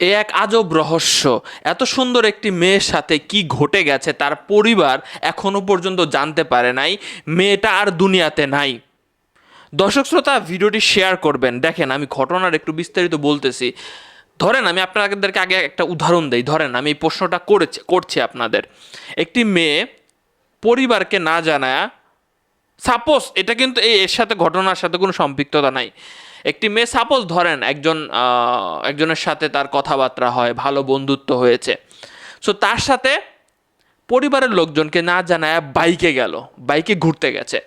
এ এক আজব রহস্য। এত সুন্দর একটি মেয়ের সাথে কি ঘটে গেছে তার পরিবার এখনও পর্যন্ত জানতে পারে নাই। মেয়েটা আর দুনিয়াতে নাই। দর্শক শ্রোতা, ভিডিওটি শেয়ার করবেন। দেখেন, আমি ঘটনার একটু বিস্তারিত বলতেছি। ধরেন, আমি আপনাদেরকে আগে একটা উদাহরণ দেই। ধরেন, আমি এই প্রশ্নটা করেছি, করছি আপনাদের। একটি মেয়ে পরিবারকে না জানায় সাপোজ, এটা কিন্তু এই এর সাথে ঘটনার সাথে কোনো সম্পৃক্ততা নাই। একটি মেয়ে সাপোজ ধরেন একজন একজনের সাথে তার কথাবার্তা হয়, ভালো বন্ধুত্ব হয়েছে। সো তার সাথে পরিবারের লোকজনকে না জানায় বাইকে গেল, বাইকে ঘুরতে গেছে।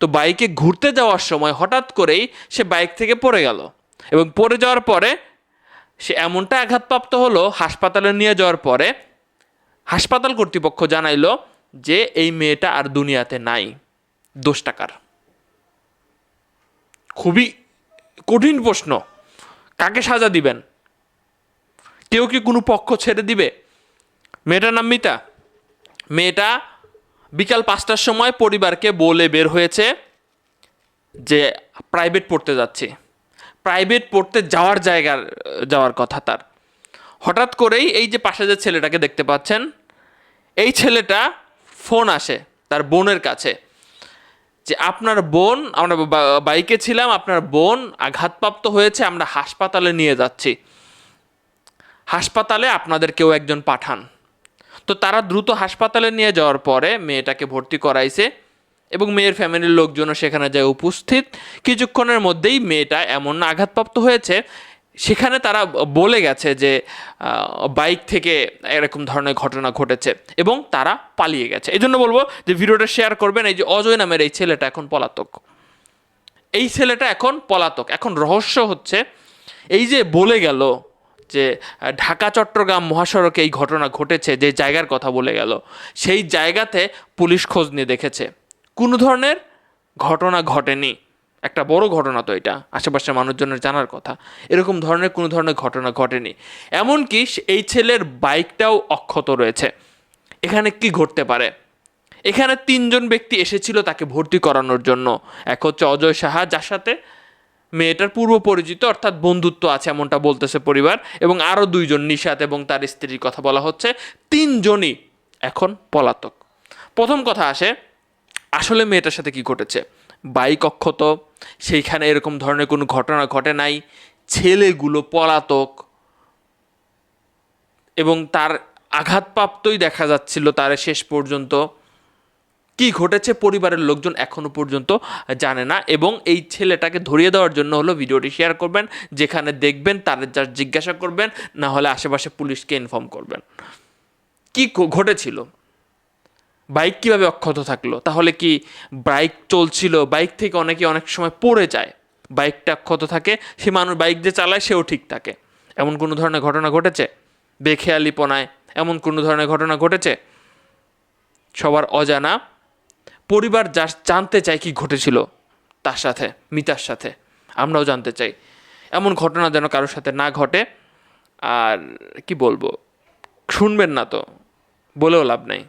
তো বাইকে ঘুরতে যাওয়ার সময় হঠাৎ করেই সে বাইক থেকে পড়ে গেল এবং পড়ে যাওয়ার পরে সে এমনটা আঘাতপ্রাপ্ত হলো, হাসপাতালে নিয়ে যাওয়ার পরে হাসপাতাল কর্তৃপক্ষ জানাইলো যে এই মেয়েটা আর দুনিয়াতে নাই। দোষ টাকার। খুবই কঠিন প্রশ্ন। কাকে সাজা দিবেন? কেউ কি কোনো পক্ষ ছেড়ে দিবে? মেয়েটার নাম মিতা। মেয়েটা বিকাল পাঁচটার সময় পরিবারকে বলে বের হয়েছে যে প্রাইভেট পড়তে যাচ্ছি। প্রাইভেট পড়তে যাওয়ার জায়গার, যাওয়ার কথা তার। হঠাৎ করেই এই যে পাশে যে ছেলেটাকে দেখতে পাচ্ছেন, এই ছেলেটা ফোন আসে তার বোনের কাছে। যে আপনার বোন, আমরা বাইকে ছিলাম, আপনার বোন আঘাতপ্রাপ্ত হয়েছে, আমরা হাসপাতালে নিয়ে যাচ্ছি। হাসপাতালে আপনাদের কেউ একজন পাঠান। তো তারা দ্রুত হাসপাতালে নিয়ে যাওয়ার পরে মেয়েটাকে ভর্তি করাইছে এবং মেয়ের ফ্যামিলির লোকজনও সেখানে যায় উপস্থিত। কিছুক্ষণের মধ্যেই মেয়েটা এমন আঘাতপ্রাপ্ত হয়েছে সেখানে তারা বলে গেছে যে বাইক থেকে এরকম ধরনের ঘটনা ঘটেছে এবং তারা পালিয়ে গেছে। এই জন্য বলব যে, ভিডিওটা শেয়ার করবেন। এই যে অজয় নামের এই ছেলেটা এখন পলাতক। এই ছেলেটা এখন পলাতক। এখন রহস্য হচ্ছে, এই যে বলে গেল যে, ঢাকা, চট্টগ্রাম মহাসড়কে এই ঘটনা ঘটেছে, যে জায়গার কথা বলে গেল, সেই জায়গাতে পুলিশ খোঁজ নিয়ে দেখেছে। কোনো ধরনের ঘটনা ঘটেনি। একটা বড় ঘটনা তো এটা, আশেপাশের মানুষজনের জানার কথা। এরকম ধরনের কোনো ধরনের ঘটনা ঘটেনি। এমনকি এই ছেলের বাইকটাও অক্ষত রয়েছে। এখানে কি ঘটতে পারে? এখানে তিনজন ব্যক্তি এসেছিল তাকে ভর্তি করানোর জন্য। এক হচ্ছে অজয় সাহা, যার সাথে মেয়েটার পূর্ব পরিচিত, অর্থাৎ বন্ধুত্ব আছে এমনটা বলতেছে পরিবার, এবং আরও দুইজন, নিশাত এবং তার স্ত্রীর কথা বলা হচ্ছে। তিনজনই এখন পলাতক। প্রথম কথা আসে, আসলে মেয়েটার সাথে কি ঘটেছে? বাইক অক্ষত সেইখানে এরকম ধরনের কোনো ঘটনা ঘটে নাই। ছেলেগুলো পলাতক এবং তার আঘাতপ্রাপ্তই দেখা যাচ্ছিল তার শেষ পর্যন্ত। কি ঘটেছে পরিবারের লোকজন এখনও পর্যন্ত জানে না এবং এই ছেলেটাকে ধরিয়ে দেওয়ার জন্য হলো ভিডিওটি শেয়ার করবেন, যেখানে দেখবেন তার যা জিজ্ঞাসা করবেন, না হলে আশেপাশে পুলিশকে ইনফর্ম করবেন। কি ঘটেছিল? বাইক কীভাবে অক্ষত থাকল? তাহলে কি বাইক চলছিল? বাইক থেকে অনেকে অনেক সময় পড়ে যায়। বাইকটা অক্ষত থাকে, সে মানুষ বাইক যে চালায়, সেও ঠিক থাকে। এমন কোনো ধরনের ঘটনা ঘটেছে? বেখেয়ালিপনায় এমন কোনো ধরনের ঘটনা ঘটেছে? সবার অজানা। পরিবার যা জানতে চায় কি ঘটেছিল, তার সাথে, মিতার সাথে। আমরাও জানতে চাই। এমন ঘটনা যেন কারোর সাথে না ঘটে। আর কি বলব? শুনবেন না তো, বলেও লাভ নাই।